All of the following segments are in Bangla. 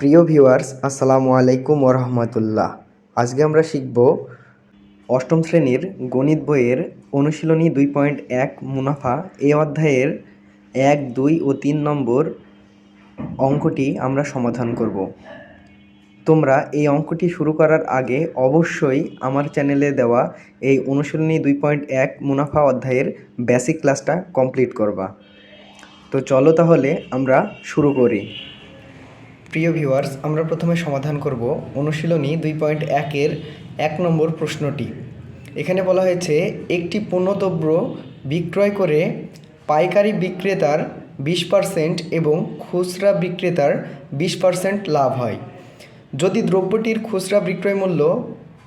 প্রিয় ভিউয়ার্স, আসসালামু আলাইকুম ওরহমতুল্লাহ। আজকে আমরা শিখব অষ্টম শ্রেণির গণিত বইয়ের অনুশীলনী দুই পয়েন্ট এক মুনাফা। এই অধ্যায়ের এক, দুই ও তিন নম্বর অঙ্কটি আমরা সমাধান করব। তোমরা এই অঙ্কটি শুরু করার আগে অবশ্যই আমার চ্যানেলে দেওয়া এই অনুশীলনী দুই পয়েন্ট এক মুনাফা অধ্যায়ের বেসিক ক্লাসটা কমপ্লিট করবা। তো চলো তাহলে আমরা শুরু করি। প্রিয় ভিউয়ার্স, আমরা প্রথমে সমাধান করব অনুশীলনী দুই পয়েন্ট একের এক নম্বর প্রশ্নটি। এখানে বলা হয়েছে, একটি পণ্যদ্রব্য বিক্রয় করে পাইকারি বিক্রেতার বিশ পার্সেন্ট এবং খুচরা বিক্রেতার বিশ পার্সেন্ট লাভ হয়। যদি দ্রব্যটির খুচরা বিক্রয় মূল্য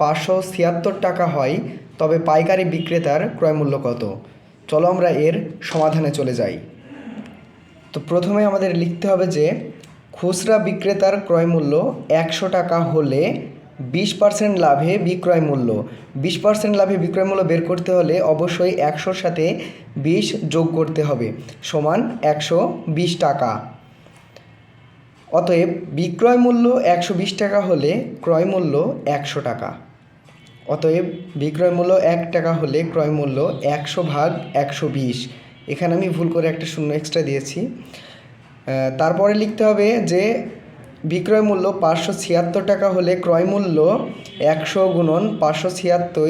পাঁচশো ছিয়াত্তর টাকা হয়, তবে পাইকারি বিক্রেতার ক্রয় মূল্য কত? চলো আমরা এর সমাধানে চলে যাই। তো প্রথমে আমাদের লিখতে হবে যে খুচরা বিক্রেতার ক্রয় মূল্য একশো টাকা হলে বিশ পার্সেন্ট লাভে বিক্রয় মূল্য। বিশ পার্সেন্ট লাভে বিক্রয় মূল্য বের করতে হলে অবশ্যই একশোর সাথে বিশ যোগ করতে হবে, সমান একশো বিশ টাকা। অতএব বিক্রয় মূল্য একশো বিশ টাকা হলে ক্রয় মূল্য একশো টাকা। অতএব বিক্রয় মূল্য এক টাকা হলে ক্রয় মূল্য একশো ভাগ একশো বিশ। এখানে আমি ভুল করে একটা শূন্য এক্সট্রা দিয়েছি। তারপরে লিখতে হবে যে বিক্রয় মূল্য পাঁচশো ছিয়াত্তর টাকা হলে ক্রয় মূল্য একশো গুণন পাঁচশো ছিয়াত্তর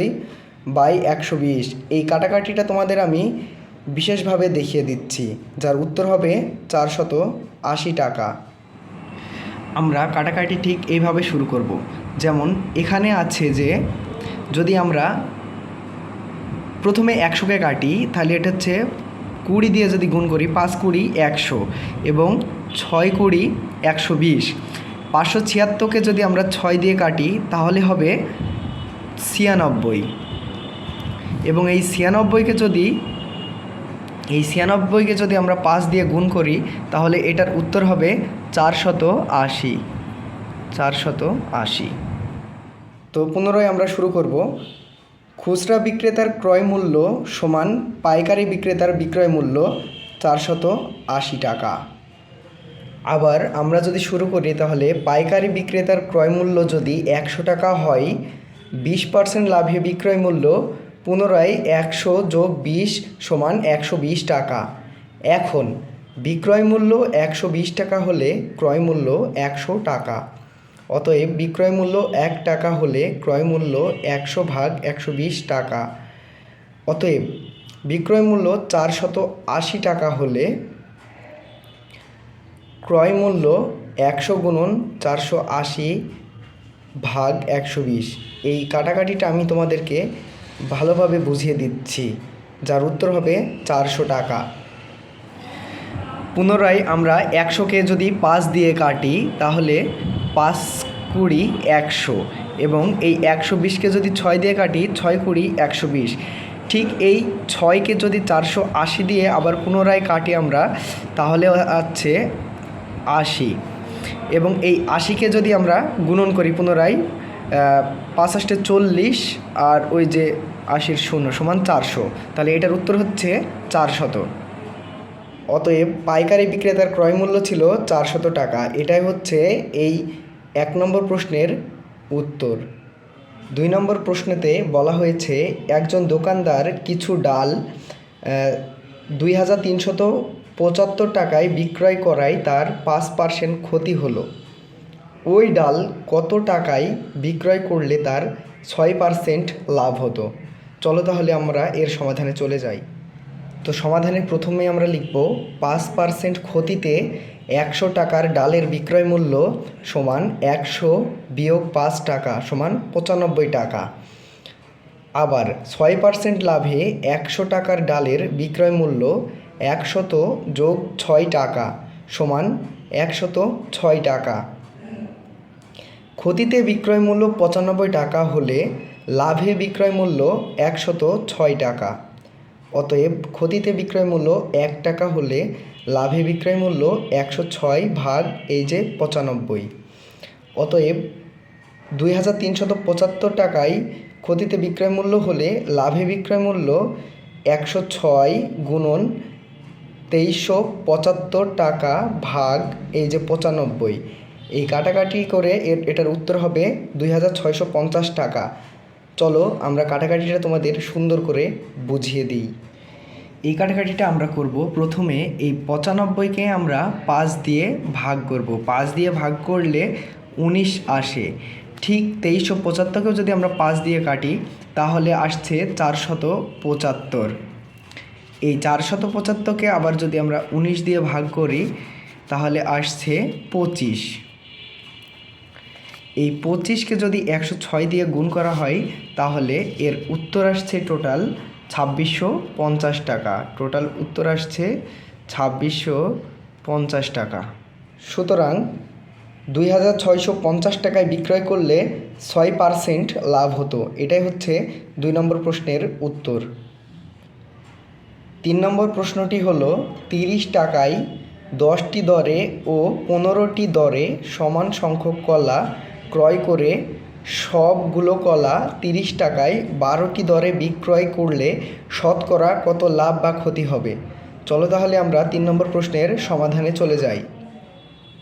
বাই একশো বিশ। এই কাটাকাটিটা তোমাদের আমি বিশেষভাবে দেখিয়ে দিচ্ছি, যার উত্তর হবে চারশত আশি টাকা। আমরা কাটাকাটি ঠিক এইভাবে শুরু করব। যেমন, এখানে আছে যে যদি আমরা প্রথমে একশোকে কাটি, তাহলে এটা হচ্ছে কুড়ি দিয়ে যদি গুণ করি, পাঁচ কুড়ি একশো এবং ছয় কুড়ি একশো বিশ। পাঁচশো ছিয়াত্তরকে যদি আমরা ছয় দিয়ে কাটি, তাহলে হবে ছিয়ানব্বই। এবং এই ছিয়ানব্বইকে যদি, এই ছিয়ানব্বইকে যদি আমরা পাঁচ দিয়ে গুণ করি, তাহলে এটার উত্তর হবে চারশত আশি চারশত আশি তো পুনরায় আমরা শুরু করব। খুচরা বিক্রেতার ক্রয় মূল্য সমান পাইকারি বিক্রেতার বিক্রয় মূল্য চারশত আশি টাকা। আবার আমরা যদি শুরু করি তাহলে পাইকারি বিক্রেতার ক্রয় মূল্য যদি একশো টাকা হয়, বিশ পার্সেন্ট লাভে বিক্রয় মূল্য পুনরায় একশো যোগ বিশ সমান একশো বিশ টাকা। এখন বিক্রয় মূল্য একশো বিশ টাকা হলে ক্রয় মূল্য একশো টাকা। অতএব বিক্রয় মূল্য এক টাকা হলে ক্রয় মূল্য একশো ভাগ একশো বিশ টাকা। অতএব বিক্রয় মূল্য চারশত আশি টাকা হলে ক্রয় মূল্য একশো গুণন চারশো আশি ভাগ একশো বিশ। এই কাটাকাটিটা আমি তোমাদেরকে ভালোভাবে বুঝিয়ে দিচ্ছি, যার উত্তর হবে চারশো টাকা। পুনরায় আমরা একশোকে যদি পাঁচ দিয়ে কাটি, তাহলে পাঁচ কুড়ি একশো এবং এই একশো বিশকে যদি ছয় দিয়ে কাটি, ছয় কুড়ি একশো বিশ। ঠিক এই ছয়কে যদি চারশো আশি দিয়ে আবার পুনরায় কাটি আমরা, তাহলে আছে আশি। এবং এই আশিকে যদি আমরা গুণন করি পুনরায় পাঁচাশটে চল্লিশ আর ওই যে আশির শূন্য সমান চারশো, তাহলে এটার উত্তর হচ্ছে চারশত অতএব পাইকারি বিক্রেতার ক্রয় মূল্য ছিল চারশত টাকা। এটাই হচ্ছে এই এক নম্বর প্রশ্নের উত্তর। দুই নম্বর প্রশ্নেতে বলা হয়েছে, একজন দোকানদার কিছু ডাল দুই হাজার তিনশত পঁচাত্তর টাকায় বিক্রয় করায় তার পাঁচ পার্সেন্ট ক্ষতি হলো। ওই ডাল কত টাকায় বিক্রয় করলে তার ছয় পার্সেন্ট লাভ হতো? চলো তাহলে আমরা এর সমাধানে চলে যাই। তো সমাধানে প্রথমে আমরা লিখব, পাঁচ পার্সেন্ট ক্ষতিতে একশো টাকার ডালের বিক্রয় মূল্য সমান একশো বিয়োগ পাঁচ টাকা সমান পঁচানব্বই টাকা। আবার ছয় পার্সেন্ট লাভে একশো টাকার ডালের বিক্রয় মূল্য একশত যোগ ছয় টাকা সমান একশত ছয় টাকা। ক্ষতিতে বিক্রয় মূল্য পঁচানব্বই টাকা হলে লাভে বিক্রয় মূল্য একশত ছয় টাকা। অতএব ক্ষতিতে বিক্রয় মূল্য এক টাকা হলে লাভে বিক্রয় মূল্য একশো ছয় ভাগ এই যে পঁচানব্বই। অতএব দুই হাজার তিনশত পঁচাত্তর টাকায় ক্ষতিতে বিক্রয় মূল্য হলে লাভে বিক্রয় মূল্য একশো ছয় গুণন তেইশশো পঁচাত্তর টাকা ভাগ এই যে পঁচানব্বই। এই কাটাকাটি করে এর, এটার উত্তর হবে দুই হাজার ছয়শো পঞ্চাশ টাকা। চলো আমরা কাটাকাটিটা তোমাদের সুন্দর করে বুঝিয়ে দিই। এই কাটাকাটিটা আমরা করব প্রথমে এই পঁচানব্বইকে আমরা পাঁচ দিয়ে ভাগ করব। পাঁচ দিয়ে ভাগ করলে উনিশ আসে। ঠিক তেইশশো পঁচাত্তরকেও যদি আমরা পাঁচ দিয়ে কাটি, তাহলে আসছে চারশত পঁচাত্তর। এই চারশত পঁচাত্তরকে আবার যদি আমরা উনিশ দিয়ে ভাগ করি, তাহলে আসছে পঁচিশ। এই পঁচিশকে যদি একশো ছয় দিয়ে গুণ করা হয়, তাহলে এর উত্তর আসছে টোটাল ছাব্বিশশো পঞ্চাশ টাকা। টোটাল উত্তর আসছে ছাব্বিশশো পঞ্চাশ টাকা। সুতরাং দুই হাজার ছয়শো পঞ্চাশ টাকায় বিক্রয় করলে ছয় পারসেন্ট লাভ হতো। এটাই হচ্ছে দুই নম্বর প্রশ্নের উত্তর। তিন নম্বর প্রশ্নটি হলো, তিরিশ টাকায় দশটি দরে ও পনেরোটি দরে সমান সংখ্যক কলা ক্রয় করে সবগুলো কলা তিরিশ টাকায় বারোটি দরে বিক্রয় করলে শতকরা কত লাভ বা ক্ষতি হবে? চলো তাহলে আমরা তিন নম্বর প্রশ্নের সমাধানে চলে যাই।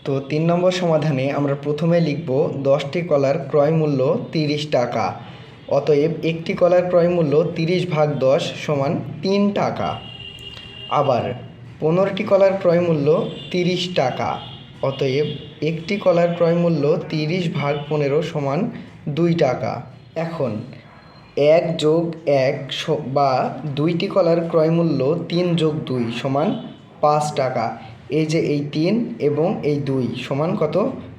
তো তিন নম্বর সমাধানে আমরা প্রথমে লিখব দশটি কলার ক্রয় মূল্য তিরিশ টাকা। অতএব একটি কলার ক্রয় মূল্য তিরিশ ভাগ দশ সমান তিন টাকা। আবার পনেরোটি কলার ক্রয় মূল্য তিরিশ টাকা। অতএব একটি কলার ক্রয় মূল্য তিরিশ ভাগ পনেরো সমান দুই টাকা। এখন, এক যোগ এক বা দুইটি কলার ক্রয় মূল্য তিন যোগ দুই সমান পাঁচ টাকা। এই যে এই তিন এবং এই দুই সমান কত?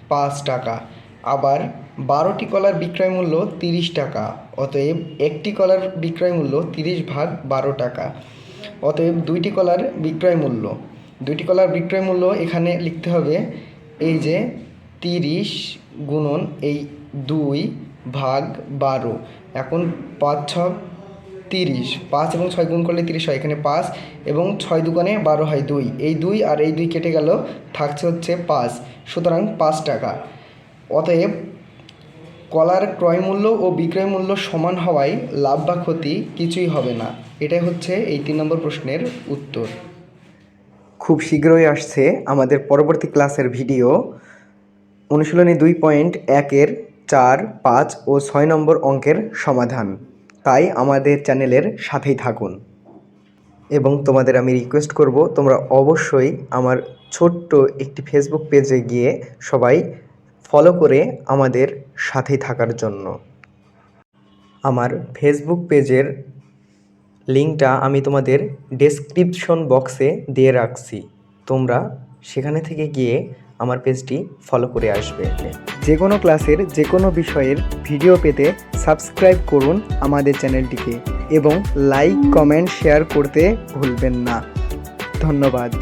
পাঁচ টাকা। আবার বারোটি কলার বিক্রয় মূল্য তিরিশ টাকা। অতএব একটি কলার বিক্রয় মূল্য তিরিশ ভাগ বারো টাকা। অতএব দুইটি কলার বিক্রয় মূল্য দুইটি কলার বিক্রয় মূল্য এখানে লিখতে হবে। এই যে তিরিশ গুণন এই দুই ভাগ বারো। এখন পাঁচ ছ তিরিশ। পাঁচ এবং ছয় গুণ করলে তিরিশ হয়, এখানে পাঁচ এবং ছয় দুগুণে বারো হয় দুই। এই দুই আর এই দুই কেটে গেল, থাকছে হচ্ছে পাঁচ। সুতরাং পাঁচ টাকা। অতএব কলার ক্রয় মূল্য ও বিক্রয় মূল্য সমান হওয়ায় লাভ বা ক্ষতি কিছুই হবে না। এটাই হচ্ছে এই তিন নম্বর প্রশ্নের উত্তর। খুব শীঘ্রই আসছে আমাদের পরবর্তী ক্লাসের ভিডিও। অনুশীলনী দুই পয়েন্ট একের চার, পাঁচ ও ছয় নম্বর অঙ্কের সমাধান। তাই আমাদের চ্যানেলের সাথেই থাকুন। এবং তোমাদের আমি রিকোয়েস্ট করব, তোমরা অবশ্যই আমার ছোট্ট একটি ফেসবুক পেজে গিয়ে সবাই ফলো করে আমাদের সাথেই থাকার জন্য। আমার ফেসবুক পেজের লিঙ্কটা আমি তোমাদের ডেসক্রিপশন বক্সে দিয়ে রাখছি। তোমরা সেখানে থেকে গিয়ে আমার পেজটি ফলো করে আসবে। যে কোনো ক্লাসের যে কোনো বিষয়ের ভিডিও পেতে সাবস্ক্রাইব করুন আমাদের চ্যানেলটিকে এবং লাইক কমেন্ট শেয়ার করতে ভুলবেন না। ধন্যবাদ।